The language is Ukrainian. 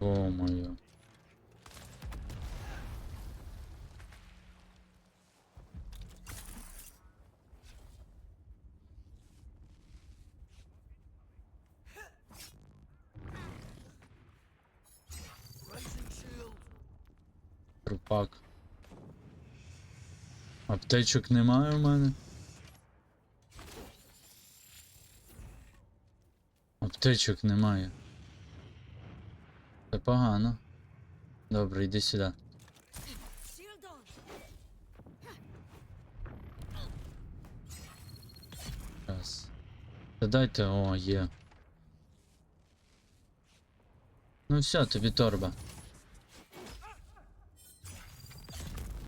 О-моє. Трупак. Аптечок немає у мене. Аптечок немає. Це погано. Добре, йди сюди. Раз. Та дайте, о, є. Ну все, тобі торба.